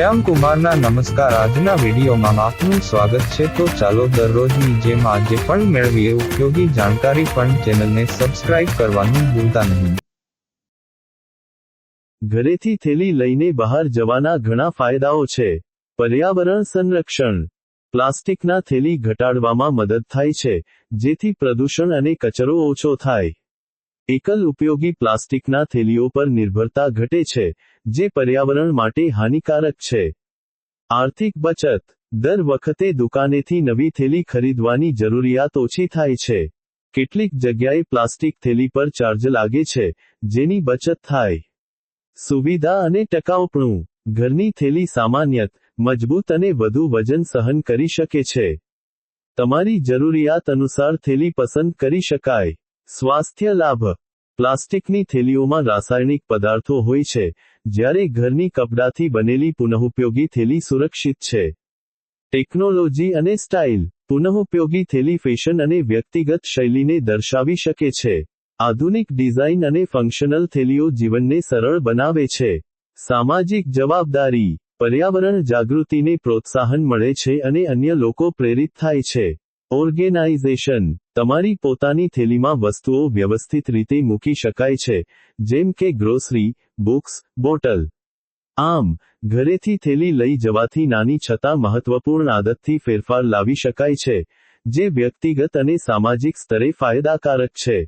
શ્યામ કુમારના નમસ્કાર. આજના વિડીયોમાં આપનું સ્વાગત છે. તો ચાલો દરરોજની જેમ આજે પણ મેળવીએ. ઉપયોગી જાણકારી પણ ચેનલને સબસ્ક્રાઇબ કરવાનું ભૂલતા નહીં. ઘરેથી થેલી લઈને બહાર જવાના ઘણા ફાયદાઓ છે. પર્યાવરણ સંરક્ષણ. પ્લાસ્ટિકના થેલી ઘટાડવામાં મદદ થાય છે, જેથી પ્રદૂષણ અને કચરો ઓછો થાય. એકલ ઉપયોગી પ્લાસ્ટિકના થેલીઓ પર નિર્ભરતા ઘટે છે, જે પર્યાવરણ માટે હાનિકારક છે. આર્થિક બચત. દર વખતે દુકાનેથી નવી થેલી ખરીદવાની જરૂરિયાત ઓછી થાય છે. કેટલીક જગ્યાએ પ્લાસ્ટિક થેલી પર ચાર્જ લાગે છે, જેની બચત થાય. સુવિધા અને ટકાઉપણું. ઘરની થેલી સામાન્યત મજબૂત અને વધુ વજન સહન કરી શકે છે. તમારી જરૂરિયાત અનુસાર થેલી પસંદ કરી શકાય. સ્વાસ્થ્ય લાભ. પ્લાસ્ટિકની થેલીઓમાં રાસાયણિક પદાર્થો હોય છે, જ્યારે ઘરની કપડાથી બનેલી પુનઃઉપયોગી થેલી સુરક્ષિત છે. ટેકનોલોજી અને સ્ટાઇલ. પુનઃઉપયોગી થેલી ફેશન અને વ્યક્તિગત શૈલીને દર્શાવી શકે છે. આધુનિક ડિઝાઇન અને ફંક્શનલ થેલીઓ જીવનને સરળ બનાવે છે. સામાજિક જવાબદારી. પર્યાવરણ જાગૃતિને પ્રોત્સાહન મળે છે અને અન્ય લોકો પ્રેરિત થાય છે. ઓર્ગેનાઇઝેશન તમારી પોતાની થેલીમાં વસ્તુઓ વ્યવસ્થિત રીતે મૂકી શકાય છે, જેમ કે ગ્રોસરી, બુક્સ, બોટલ. આમ, ઘરેથી થેલી લઈ જવાથી નાની છતાં મહત્વપૂર્ણ આદતથી ફેરફાર લાવી શકાય છે, જે વ્યક્તિગત અને સામાજિક સ્તરે ફાયદાકારક છે.